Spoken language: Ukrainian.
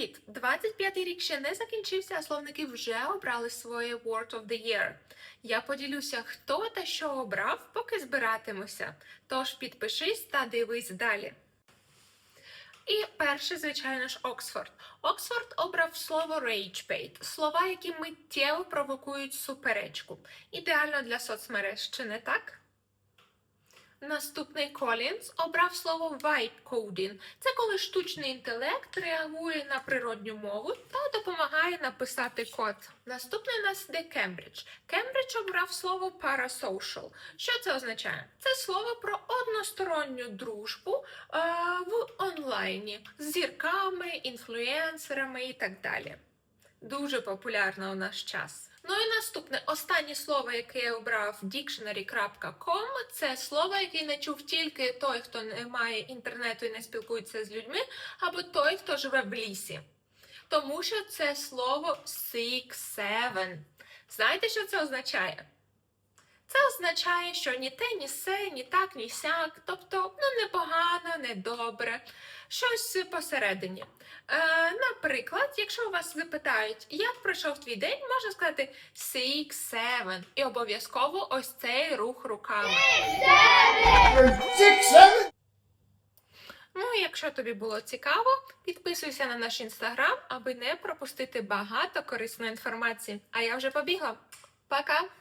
Привіт! 25-й рік ще не закінчився, а словники вже обрали своє Word of the Year. Я поділюся, хто та що обрав, поки збиратимуся. Тож підпишись та дивись далі. І перше, звичайно ж, Оксфорд. Оксфорд обрав слово rage bait, слова, які миттєво провокують суперечку. Ідеально для соцмереж, чи не так? Наступний Колінз обрав слово vibe coding. Це коли штучний інтелект реагує на природню мову та допомагає написати код. Наступний у нас йде Кембридж. Кембридж обрав слово parasocial. Що це означає? Це слово про односторонню дружбу е, в онлайні з зірками, інфлюенсерами і так далі. Дуже популярна у наш час. Ну і наступне останнє слово, яке я обрав dictionary.com, це слово, яке не чув тільки той, хто не має інтернету і не спілкується з людьми, або той, хто живе в лісі. Тому що це слово six seven. Знаєте, що це означає? Це означає, що ні те, ні се, ні так, ні сяк, тобто ну непогано, не добре, щось посередині. Е, наприклад, якщо у вас запитають, як пройшов твій день, можна сказати six, seven, і обов'язково ось цей рух руками. Six, seven. Ну якщо тобі було цікаво, підписуйся на наш інстаграм, аби не пропустити багато корисної інформації. А я вже побігла. Пока!